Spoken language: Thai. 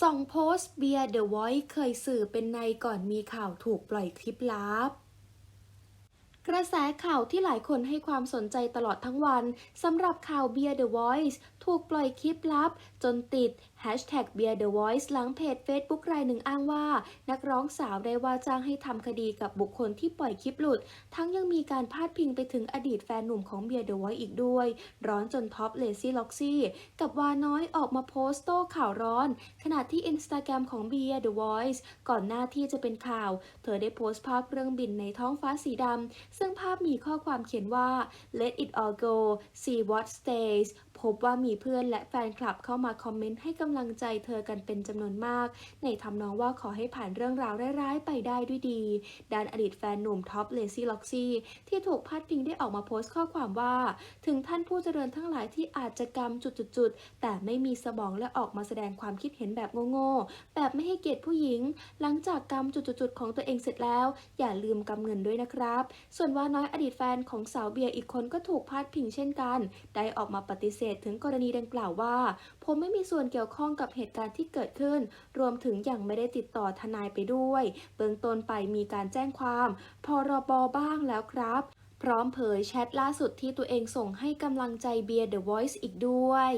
สองโพสต์เบียร์เดอะไวท์เคยสื่อเป็นในก่อนมีข่าวถูกปล่อยคลิปลับ กระแสข่าวที่หลายคนให้ความสนใจตลอดทั้งวันสำหรับข่าวเบียร์ The Voice ถูกปล่อยคลิปลับ จนติด Hashtag เบียร์ The Voice หลังเพจ Facebook รายหนึ่งอ้างว่า นักร้องสาวได้ว่าจ้างให้ทำคดีกับบุคคลที่ปล่อยคลิปหลุด ทั้งยังมีการพาดพิงไปถึงอดีตแฟนหนุ่มของเบียร์ The Voice อีกด้วย ร้อนจนท็อปเลซี่ล็อกซี่กับวาน้อยออกมาโพสต์โต้ข่าวร้อน ขณะที่ Instagram ของเบียร์ The Voice ก่อนหน้าที่จะเป็นข่าว เธอได้โพสต์ภาพเครื่องบินในท้องฟ้าสีดำซึ่งภาพมีข้อความเขียนว่า let it all go see what stays พบว่ามีเพื่อนและแฟนคลับเข้ามาคอมเมนต์ให้กำลังใจเธอกันเป็นจำนวนมาก ในทำนองว่าขอให้ผ่านเรื่องราวร้ายๆ ไปได้ด้วยดี ด้านอดีตแฟนหนุ่มท็อปเลซี่ล็อกซี่ที่ถูกพาดพิงได้ออกมาโพสต์ข้อความว่า ถึงท่านผู้เจริญทั้งหลายที่อาจจะกรรมจุดๆแต่ไม่มีสมองและออกมาแสดงความคิดเห็นแบบโง่ๆแบบไม่ให้เกียรติผู้หญิง หลังจากกรรมจุดๆๆของตัวเองเสร็จแล้ว อย่าลืมกำเงินด้วยนะครับส่วนว่าน้อยอดีตแฟนของสาวเบียร์อีกคนก็ถูกพาดพิงเช่นกัน ได้ออกมาปฏิเสธถึงกรณีดังกล่าวว่า ผมไม่มีส่วนเกี่ยวข้องกับเหตุการณ์ที่เกิดขึ้น รวมถึงยังไม่ได้ติดต่อทนายไปด้วย เบื้องต้นไปมีการแจ้งความพรบบ้างแล้วครับ พร้อมเผยแชทล่าสุดที่ตัวเองส่งให้กำลังใจเบียร์ The Voice อีกด้วย